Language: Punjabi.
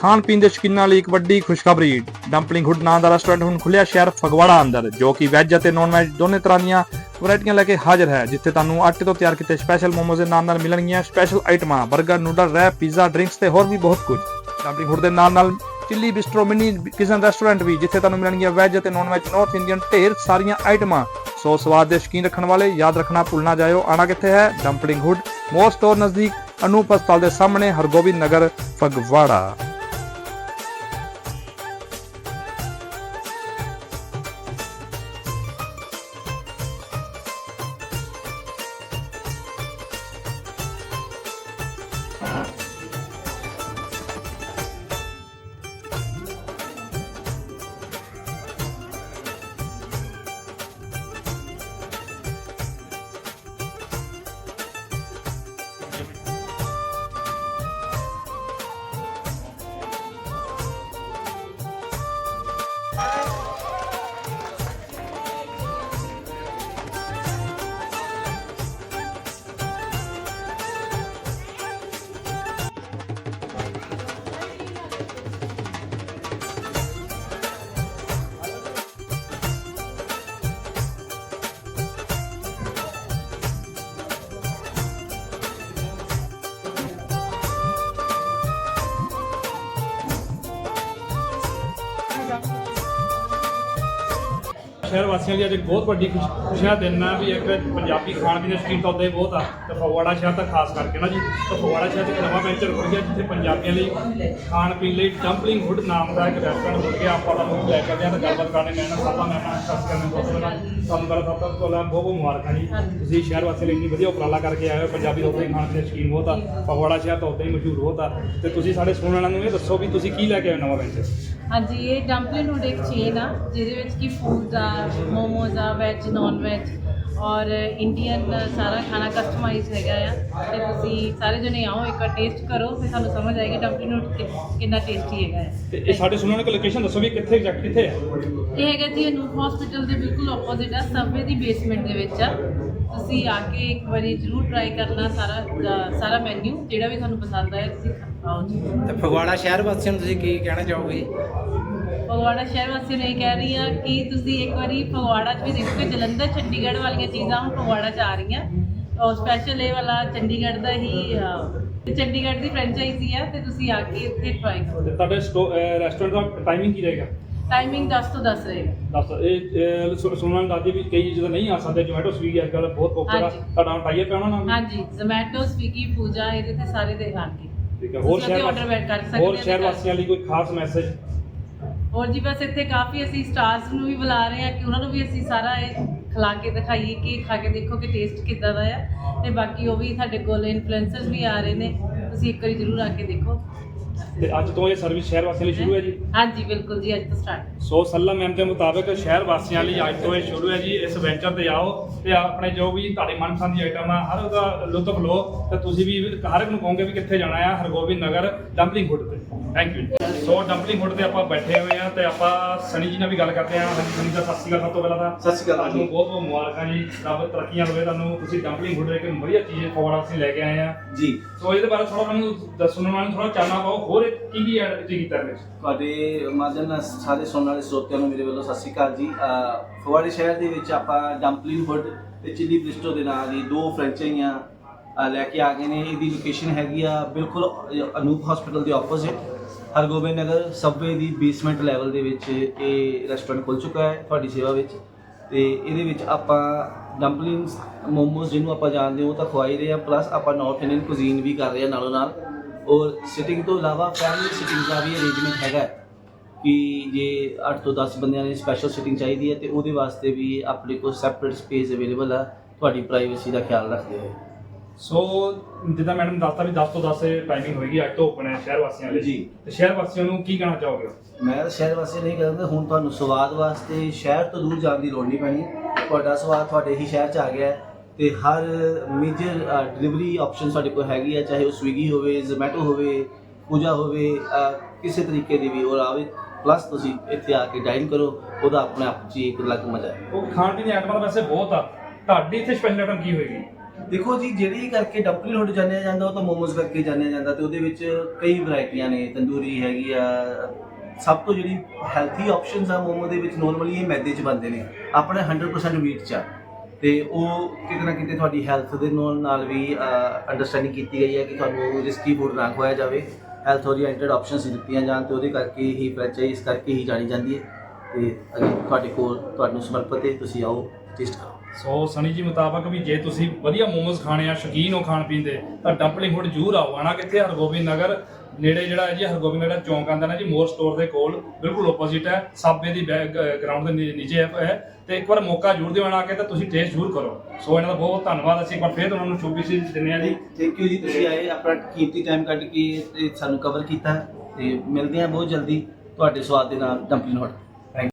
ਖਾਣ ਪੀਣ ਦੇ ਸ਼ੌਕੀਨਾਂ ਲਈ ਇੱਕ ਵੱਡੀ ਖੁਸ਼ਖਬਰੀ। ਡੰਪਲਿੰਗ ਹੁੱਡ ਨਾਂ ਦਾ ਰੈਸਟੋਰੈਂਟ ਹੁਣ ਖੁੱਲਿਆ ਸ਼ਹਿਰ ਫਗਵਾੜਾ ਅੰਦਰ, ਜੋ ਕਿ ਵੈਜ ਅਤੇ ਨਾਨ ਵੈਜ ਦੋਨੇ ਤਰ੍ਹਾਂ ਦੀਆਂ ਵੈਰਾਈਟੀਆਂ ਲੈ ਕੇ ਹਾਜ਼ਰ ਹੈ, ਜਿੱਥੇ ਤੁਹਾਨੂੰ ਆਟੇ ਤੋਂ ਤਿਆਰ ਕੀਤੇ ਸਪੈਸ਼ਲ ਮੋਮੋਜ਼ ਦੇ ਨਾਲ ਨਾਲ ਮਿਲਣਗੀਆਂ ਸਪੈਸ਼ਲ ਆਈਟਮਾਂ 버ਗਰ ਨੂਡਲ ਰੈਪ ਪੀਜ਼ਾ ਡਰਿੰਕਸ ਤੇ ਹੋਰ ਵੀ ਬਹੁਤ ਕੁਝ। ਡੰਪਲਿੰਗ ਹੁੱਡ ਦੇ ਨਾਲ ਨਾਲ chilli bistro mini kitchen restaurant ਵੀ, ਜਿੱਥੇ ਤੁਹਾਨੂੰ ਮਿਲਣਗੀਆਂ ਵੈਜ ਅਤੇ ਨਾਨ ਵੈਜ ਨਾਰਥ ਇੰਡੀਅਨ ਢੇਰ ਸਾਰੀਆਂ ਆਈਟਮਾਂ ਸੋ ਸਵਾਦ ਦੇ ਸ਼ੌਕੀਨ ਰੱਖਣ ਵਾਲੇ, ਯਾਦ ਰੱਖਣਾ ਭੁੱਲਣਾ ਜਾਇਓ, ਆਣਾ ਕਿੱਥੇ ਹੈ? ਡੰਪਲਿੰਗ ਹੁੱਡ ਮੋਰ ਸਟੋਰ ਨਜ਼ਦੀਕ, ਅਨੂਪ ਹਸਪਤਾਲ ਦੇ ਸਾਹਮਣੇ, ਹਰਗੋਬਿੰਦ ਨਗਰ, ਫਗਵਾੜਾ। ਸ਼ਹਿਰ ਵਾਸੀਆਂ ਲਈ ਅੱਜ ਇੱਕ ਬਹੁਤ ਵੱਡੀ ਖੁਸ਼- ਖੁਸ਼ੀ ਦਾ ਦਿਨ ਆ ਵੀ ਇੱਕ ਪੰਜਾਬੀ ਖਾਣ ਪੀਣ ਦੇ ਸ਼ੌਕੀਨ ਤਾਂ ਉਦਾਂ ਹੀ ਬਹੁਤ ਆ। ਤੇ ਫਗਵਾੜਾ ਸ਼ਹਿਰ ਤਾਂ ਖਾਸ ਕਰਕੇ ਨਾ ਜੀ। ਤੇ ਫਗਵਾੜਾ ਸ਼ਹਿਰ 'ਚ ਇੱਕ ਨਵਾਂ ਵੈਂਚਰ ਖੁੱਲ ਗਿਆ ਜਿੱਥੇ ਪੰਜਾਬੀਆਂ ਲਈ ਖਾਣ ਪੀਣ ਲਈ ਡੰਪਲਿੰਗ ਹੁੱਡ ਨਾਮ ਦਾ ਇੱਕ ਰੈਸਟੋਰੈਂਟ ਖੁੱਲ ਗਿਆ। ਆਪਾਂ ਤੁਹਾਨੂੰ ਲੈ ਕੇ ਆਉਂਦੇ ਤੇ ਗੱਲਬਾਤ ਕਰਨੇ ਮੈਂ ਨਾ ਸਾਡਾ ਮੈਂ ਨਾ ਸੱਸ ਕਰਨ ਬਹੁਤ ਪਹਿਲਾਂ ਤੁਹਾਨੂੰ ਗੱਲ ਸਭ ਤੋਂ ਪਹਿਲਾਂ ਬਹੁਤ ਬਹੁਤ ਮੁਬਾਰਕਾਂ ਜੀ। ਤੁਸੀਂ ਸ਼ਹਿਰ ਵਾਸੀਆਂ ਲਈ ਇੰਨੀ ਵਧੀਆ ਉਪਰਾਲਾ ਕਰਕੇ ਆਏ ਹੋ। ਪੰਜਾਬੀ ਤਾਂ ਉਦਾਂ ਹੀ ਖਾਣ ਪੀਣ ਦਾ ਸ਼ੌਕੀਨ ਬਹੁਤ ਆ। ਫਗਵਾੜਾ ਸ਼ਹਿਰ ਤਾਂ ਉੱਦਾਂ ਹੀ ਮਸ਼ਹੂਰ ਬਹੁਤ ਆ। ਤੇ ਤੁਸੀਂ ਸਾਡੇ ਸੁਣਨ ਵਾਲਿਆਂ ਨੂੰ ਇਹ ਦੱਸੋ ਵੀ ਤੁਸੀਂ ਕੀ ਲੈ ਕੇ ਆਏ ਹੋ ਨਵਾਂ ਵੈਂਚਰ ਹਾਂਜੀ, ਇਹ ਡੰਪਲਿੰਗ ਨੂਡ ਇੱਕ ਚੇਨ ਆ, ਜਿਹਦੇ ਵਿੱਚ ਕੀ ਫੂਡ ਆ ਮੋਮੋਜ਼ ਆ ਵੈਜ ਨਾਨ ਵੈਜ ਔਰ ਇੰਡੀਅਨ ਸਾਰਾ ਖਾਣਾ ਕਸਟਮਾਈਜ਼ ਹੈਗਾ ਆ। ਤੇ ਤੁਸੀਂ ਸਾਰੇ ਜਣੇ ਆਓ ਇੱਕ ਵਾਰ ਟੇਸਟ ਕਰੋ ਫਿਰ ਤੁਹਾਨੂੰ ਸਮਝ ਆਏਗਾ ਡੰਪਲਿੰਗ ਨੂਡ ਕਿੰਨਾ ਟੇਸਟੀ ਹੈਗਾ ਹੈ ਤੇ ਇਹ ਸਾਡੇ ਸੁਣਨ ਵਾਲੇ ਲੋਕੇਸ਼ਨ ਦੱਸੋ ਵੀ ਕਿੱਥੇ ਐਗਜ਼ੈਕਟ ਕਿੱਥੇ ਹੈ ਇਹ ਹੈਗਾ ਜੀ ਅਨੂਪ ਹਸਪੀਟਲ ਦੇ ਬਿਲਕੁਲ ਆਪੋਜ਼ਿਟ ਆ ਸਬਵੇ ਦੀ ਬੇਸਮੈਂਟ ਦੇ ਵਿੱਚ ਆ। ਤੁਸੀਂ ਆ ਕੇ ਇੱਕ ਵਾਰੀ ਜ਼ਰੂਰ ਟਰਾਈ ਕਰਨਾ ਸਾਰਾ ਸਾਰਾ ਮੈਨੂ ਜਿਹੜਾ ਵੀ ਤੁਹਾਨੂੰ ਪਸੰਦ ਆਏ ਤੁਸੀਂ ਆਓ ਜੀ। ਤੇ ਫਗਵਾੜਾ ਸ਼ਹਿਰ ਵਾਸੀਆਂ ਨੂੰ ਤੁਸੀਂ ਕੀ ਕਹਿਣਾ ਚਾਹੋਗੇ ਫਗਵਾੜਾ ਸ਼ਹਿਰ ਵਾਸੀਆਂ ਨੂੰ ਇਹ ਕਹਿ ਰਹੀ ਹਾਂ ਕਿ ਤੁਸੀਂ ਇੱਕ ਵਾਰੀ ਫਗਵਾੜਾ 'ਚ ਵੀ ਦੇਖੋ ਕਿ ਜਲੰਧਰ ਚੰਡੀਗੜ੍ਹ ਵਾਲੀਆਂ ਚੀਜ਼ਾਂ ਹੁਣ ਫਗਵਾੜਾ 'ਚ ਆ ਰਹੀਆਂ। ਔਰ ਸਪੈਸ਼ਲ ਇਹ ਵਾਲਾ ਚੰਡੀਗੜ੍ਹ ਦਾ ਹੀ ਅਹ, ਤੇ ਚੰਡੀਗੜ੍ਹ ਦੀ ਫਰੈਂਚਾਈਜ਼ੀ ਆ ਤੇ ਤੁਸੀਂ ਆ ਕੇ ਇੱਥੇ ਟਰਾਈ ਕਰੋ। ਤੇ ਤੁਹਾਡੇ ਰੈਸਟੋਰੈਂਟ ਦਾ ਟਾਈਮਿੰਗ ਕੀ ਰਹੇਗਾ? ਟਾਈਮਿੰਗ 10 ਤੋਂ 10 ਰਹੇਗਾ। ਦੱਸ ਇਹ ਸੁਣਨ ਲੱਗੇ ਵੀ ਕਈ ਜਦੋਂ ਨਹੀਂ ਆ ਸਕਦੇ ਜੋਮੈਟੋ ਸਵੀਗੀ ਅੱਜ ਕੱਲ੍ਹ ਬਹੁਤ ਪੋਪੂਲਰ ਆ। ਹਾਂਜੀ। ਤੁਹਾਡਾ ਟਾਈਅਪ ਹੈ ਉਹਨਾਂ ਨਾਲ? ਹਾਂਜੀ ਜ਼ੋਮੈਟੋ ਸਵੀਗੀ ਪੂਜਾ ਇਹਦੇ ਤੇ ਸਾਰੇ ਦੇ ਆਣਗੇ ਠੀਕ ਹੈ ਹੋਰ ਤੁਸੀਂ ਸ਼ਹਿਰ ਉੱਥੇ order back ਕਰ ਸਕਦੇ ਹੋਰ ਹੋ ਸ਼ਹਿਰ ਵਾਸੀਆਂ ਲਈ ਕੋਈ ਖਾਸ ਮੈਸੇਜ ਔਰ ਜੀ ਬਸ ਇੱਥੇ ਕਾਫੀ ਅਸੀਂ ਸਟਾਰਸ ਨੂੰ ਵੀ ਬੁਲਾ ਰਹੇ ਹਾਂ ਕਿ ਉਹਨਾਂ ਨੂੰ ਵੀ ਅਸੀਂ ਸਾਰਾ ਇਹ ਖਿਲਾ ਕੇ ਦਿਖਾਈਏ ਕਿ ਖਾ ਕੇ ਦੇਖੋ ਕਿ ਟੇਸਟ ਕਿੱਦਾਂ ਦਾ ਆ। ਤੇ ਬਾਕੀ ਉਹ ਵੀ ਸਾਡੇ ਕੋਲ ਇਨਫਲੂਐਂਸਰਸ ਵੀ ਆ ਰਹੇ ਨੇ ਤੁਸੀਂ ਇੱਕ ਵਾਰੀ ਜ਼ਰੂਰ ਆ ਕੇ ਦੇਖੋ। ਤੇ ਅੱਜ ਤੋਂ ਇਹ ਸਰਵਿਸ ਸ਼ਹਿਰ ਵਾਸੀਆਂ ਲਈ ਸ਼ੁਰੂ ਹੈ ਜੀ? ਹਾਂਜੀ ਬਿਲਕੁਲ ਜੀ ਅੱਜ ਤੋਂ ਸਟਾਰਟ ਸੋ ਸੱਲਾ ਮੈਮ ਦੇ ਮੁਤਾਬਕ ਸ਼ਹਿਰ ਵਾਸੀਆਂ ਲਈ ਅੱਜ ਤੋਂ ਇਹ ਸ਼ੁਰੂ ਹੈ ਜੀ ਇਸ ਵੈਂਚਰ ਤੇ ਆਓ ਤੇ ਆਪਣੇ ਜੋ ਵੀ ਤੁਹਾਡੇ ਮਨਪਸੰਦ ਦੀ ਆਈਟਮ ਆ ਹਰ ਉਹਦਾ ਲੁਤਫ ਲਓ। ਤੇ ਤੁਸੀਂ ਵੀ ਹਰ ਇੱਕ ਨੂੰ ਕਹੋਗੇ ਵੀ ਕਿੱਥੇ ਜਾਣਾ ਆ ਹਰਗੋਬਿੰਦ ਨਗਰ ਡੰਪਲਿੰਗ ਹੁੱਡ ਤੇ। Thank you so dumpling hood ਤੇ ਆਪਾਂ ਬੈਠੇ ਹੋਏ ਆ ਤੇ ਆਪਾਂ ਸਨੀ ਜੀ ਨਾਲ ਵੀ ਗੱਲ ਕਰਦੇ ਆ ਹਾਂਜੀ ਸਨੀ ਦਾ ਸਤਿ ਸ਼੍ਰੀ ਅਕਾਲ ਸਭ ਤੋਂ ਪਹਿਲਾਂ ਤਾਂ। ਸਤਿ ਸ਼੍ਰੀ ਅਕਾਲ ਤੁਹਾਨੂੰ। ਬਹੁਤ ਬਹੁਤ ਮੁਬਾਰਕਾਂ ਜੀ। ਰੱਬ ਤਰੱਕੀਆਂ ਦੇਵੇ ਤੁਹਾਨੂੰ। ਤੁਸੀਂ ਡੰਪਲਿੰਗ ਹੁੱਡ ਇੱਕ ਵਧੀਆ ਚੀਜ਼ ਫੋੜਾ ਅਸੀਂ ਲੈ ਕੇ ਆਏ ਆ। ਜੀ। ਸੋ ਇਹਦੇ ਬਾਰੇ ਥੋੜਾ ਮੈਨੂੰ ਦੱਸਣ ਨੂੰ ਥੋੜਾ ਚਾਨਣਾ ਪਾਓ। ਹੋਰ ਕੀ ਕੀ ਐਡ ਤੁਸੀਂ ਕੀਤਾ ਵਿੱਚ? ਤੁਹਾਡੇ ਮਾਧਿਅਮ ਨਾਲ ਸਾਰੇ ਸੁਣਨ ਵਾਲੇ ਸਰੋਤਿਆਂ ਨੂੰ ਮੇਰੇ ਵੱਲੋਂ ਸਤਿ ਸ਼੍ਰੀ ਅਕਾਲ ਜੀ। ਫਗਵਾੜੇ ਸ਼ਹਿਰ ਦੇ ਵਿੱਚ ਆਪਾਂ ਡੰਪਲਿੰਗ ਹੁੱਡ ਤੇ ਚਿੱਲੀ ਬ੍ਰਿਸਟੋ ਦੇ ਨਾਲ ਹੀ ਦੋ ਫਰੈਂਚਾਈਆਂ ਲੈ ਕੇ ਆ ਗਏ ਨੇ। ਇਹਦੀ ਲੋਕੇਸ਼ਨ ਹੈਗੀ ਆ ਬਿਲਕੁਲ ਅਨੂਪ ਹਸਪੀਟਲ ਦੇ ਆਪੋਜ਼ਿਟ ਹਰਗੋਬਿੰਦ ਨਗਰ ਸਬਵੇ ਦੀ ਬੇਸਮੈਂਟ ਲੈਵਲ ਦੇ ਵਿੱਚ ਇਹ ਰੈਸਟੋਰੈਂਟ ਖੁੱਲ ਚੁੱਕਾ ਹੈ ਤੁਹਾਡੀ ਸੇਵਾ ਵਿੱਚ। ਤੇ ਇਹਦੇ ਵਿੱਚ ਆਪਾਂ ਡੰਪਲਿੰਗਸ ਮੋਮੋਸ ਜਿਹਨੂੰ ਆਪਾਂ ਜਾਣਦੇ ਹਾਂ ਉਹ ਤਾਂ ਖਵਾਈ ਰਹੇ ਆ ਪਲੱਸ ਆਪਾਂ ਨਾਰਥ ਇੰਡੀਅਨ ਕੁਜ਼ੀਨ ਵੀ ਕਰ ਰਹੇ ਆ ਨਾਲੋਂ ਨਾਲ। ਔਰ ਸਿਟਿੰਗ ਤੋਂ ਇਲਾਵਾ ਫੈਮਿਲੀ ਸਿਟਿੰਗ ਦਾ ਵੀ ਅਰੇਂਜਮੈਂਟ ਹੈਗਾ ਕਿ ਜੇ 8 ਤੋਂ 10 ਬੰਦਿਆਂ ਨੇ ਸਪੈਸ਼ਲ ਸਿਟਿੰਗ ਚਾਹੀਦੀ ਹੈ ਤੇ ਉਹਦੇ ਵਾਸਤੇ ਵੀ ਆਪਣੇ ਕੋਲ ਸੈਪਰੇਟ ਸਪੇਸ ਅਵੇਲੇਬਲ ਆ, ਤੁਹਾਡੀ ਪ੍ਰਾਈਵੇਸੀ ਦਾ ਖਿਆਲ ਰੱਖਦੇ ਹੋਏ। ਸੋ ਜਿੱਦਾਂ ਮੈਡਮ ਦੱਸਤਾ ਵੀ 10 ਤੋਂ 10 ਟਾਈਮਿੰਗ ਹੋਏਗੀ ਅੱਜ ਤੋਂ ਓਪਨ ਹੈ ਸ਼ਹਿਰ ਵਾਸੀਆਂ ਲਈ। ਜੀ। ਤੇ ਸ਼ਹਿਰ ਵਾਸੀਆਂ ਨੂੰ ਕੀ ਕਹਿਣਾ ਚਾਹੋਗੇ? ਮੈਂ ਤਾਂ ਸ਼ਹਿਰ ਵਾਸਤੇ ਨਹੀਂ ਕਹਿੰਦਾ ਹੁਣ ਤੁਹਾਨੂੰ ਸਵਾਦ ਵਾਸਤੇ ਸ਼ਹਿਰ ਤੋਂ ਦੂਰ ਜਾਣ ਦੀ ਲੋੜ ਨਹੀਂ ਪੈਣੀ। ਤੁਹਾਡਾ ਸਵਾਦ ਤੁਹਾਡੇ ਹੀ ਸ਼ਹਿਰ 'ਚ ਆ ਗਿਆ ਹੈ ਤੇ ਹਰ ਮੇਜਰ ਡਿਲੀਵਰੀ ਆਪਸ਼ਨ ਸਾਡੇ ਕੋਲ ਹੈਗੀ ਹੈ ਚਾਹੇ ਉਹ ਸਵੀਗੀ ਹੋਵੇ ਜ਼ੋਮੈਟੋ ਹੋਵੇ ਪੂਜਾ ਹੋਵੇ ਕਿਸੇ ਤਰੀਕੇ ਦੀ ਵੀ ਔਰ ਆਵੇ। ਪਲੱਸ ਤੁਸੀਂ ਇੱਥੇ ਆ ਕੇ ਡਾਈਨ ਕਰੋ ਉਹਦਾ ਆਪਣੇ ਆਪ 'ਚ ਹੀ ਇੱਕ ਅਲੱਗ ਮਜ਼ਾ ਹੈ। ਉਹ ਖਾਣ ਪੀਣ ਦੀ ਆਈਟਮਾਂ ਤਾਂ ਵੈਸੇ ਬਹੁਤ ਆ। ਤੁਹਾਡੀ ਇੱਥੇ ਸਪੈਸ਼ਲ ਆਈਟਮ ਕੀ ਹੋਏਗੀ? ਦੇਖੋ ਜੀ, ਜਿਹੜੀ ਕਰਕੇ ਡੰਪਲਿੰਗ ਹੁੱਡ ਜਾਣਿਆ ਜਾਂਦਾ, ਉਹ ਤਾਂ ਮੋਮੋਸ ਕਰਕੇ ਜਾਣਿਆ ਜਾਂਦਾ ਤੇ ਉਹਦੇ ਵਿੱਚ ਕਈ ਵੈਰਾਈਟੀਆਂ ਨੇ। ਤੰਦੂਰੀ ਹੈਗੀ ਆ, ਸਭ ਤੋਂ ਜਿਹੜੀ ਹੈਲਥੀ ਆਪਸ਼ਨਸ ਆ ਮੋਮੋ ਦੇ ਵਿੱਚ ਨਾਰਮਲੀ ਇਹ ਮੈਦੇ 'ਚ ਬਣਦੇ ਨੇ। ਆਪਣੇ 100% ਵੀਟ 'ਚ ਆ। ਤੇ ਉਹ ਕਿਤੇ ਨਾ ਕਿਤੇ ਤੁਹਾਡੀ ਹੈਲਥ ਦੇ ਨਾਲ ਨਾਲ ਵੀ ਅੰਡਰਸਟੈਂਡਿੰਗ ਕੀਤੀ ਗਈ ਹੈ ਕਿ ਤੁਹਾਨੂੰ ਰਿਸਕੀ ਫੂਡ ਨਾ ਖਵਾਇਆ ਜਾਵੇ। ਹੈਲਥ ਓਰੀਐਂਟਡ ਆਪਸ਼ਨਸ ਦਿੱਤੀਆਂ ਜਾਣ ਤੇ ਉਹਦੇ ਕਰਕੇ ਹੀ ਫਰੈਂਚਾਈਜ਼ ਕਰਕੇ ਹੀ ਜਾਣੀ ਜਾਂਦੀ ਹੈ। ਤੇ ਅਗਰ ਤੁਹਾਡੇ ਕੋਲ ਤੁਹਾਨੂੰ ਸਮਰਪਿਤ ਹੈ, ਤੁਸੀਂ ਆਓ ਟੇਸਟ ਕਰੋ। ਸੋ ਸਨੀ ਜੀ ਮੁਤਾਬਕ ਵੀ ਜੇ ਤੁਸੀਂ ਵਧੀਆ ਮੋਮੋਸ ਖਾਣੇ ਆ, ਸ਼ੌਕੀਨ ਹੋ ਖਾਣ ਪੀਣ ਦੇ, ਤਾਂ ਡੰਪਲਿੰਗ ਹੁੱਡ ਜ਼ਰੂਰ ਆਓ। ਆਣਾ ਕਿੱਥੇ ਹਰਗੋਬਿੰਦ ਨਗਰ। ਨੇੜੇ ਜਿਹੜਾ ਹੈ ਜੀ, ਹਰਗੋਬਿੰਦ ਨਗਰ ਚੌਂਕ ਆਂਦਾ ਨਾ ਜੀ, ਮੋਰ ਸਟੋਰ ਦੇ ਕੋਲ। ਬਿਲਕੁਲ ਆਪੋਜ਼ਿਟ ਹੈ। ਸਾਬੇ ਦੀ ਗਰਾਊਂਡ ਦੇ ਨੀ- ਨੀਚੇ ਹੈ- ਤੇ ਇੱਕ ਵਾਰ ਮੌਕਾ ਜ਼ਰੂਰ ਦਿਓ ਆਣਾ ਕੇ, ਤਾਂ ਤੁਸੀਂ ਟੇਸਟ ਜ਼ਰੂਰ ਕਰੋ। ਸੋ ਇਹਨਾਂ ਦਾ ਬਹੁਤ ਧੰਨਵਾਦ। ਅਸੀਂ ਇੱਕ ਵਾਰ ਫੇਰ ਉਹਨਾਂ ਨੂੰ ਸ਼ੁਭੀ ਦਿੰਦੇ ਆ ਜੀ। ਥੈਂਕ ਯੂ ਜੀ। ਤੁਸੀਂ ਆਏ, ਆਪਣਾ ਕੀਮਤੀ ਟਾਈਮ ਕੱਢ ਕੇ ਸਾਨੂੰ ਕਵਰ ਕੀਤਾ ਤੇ ਮਿਲਦੇ ਹਾਂ ਬਹੁਤ ਜਲਦੀ। ਤੁਹਾਡੇ ਸਵਾਦ ਦੇ ਨਾਲ ਡੰਪਲਿੰਗ ਹੋਟ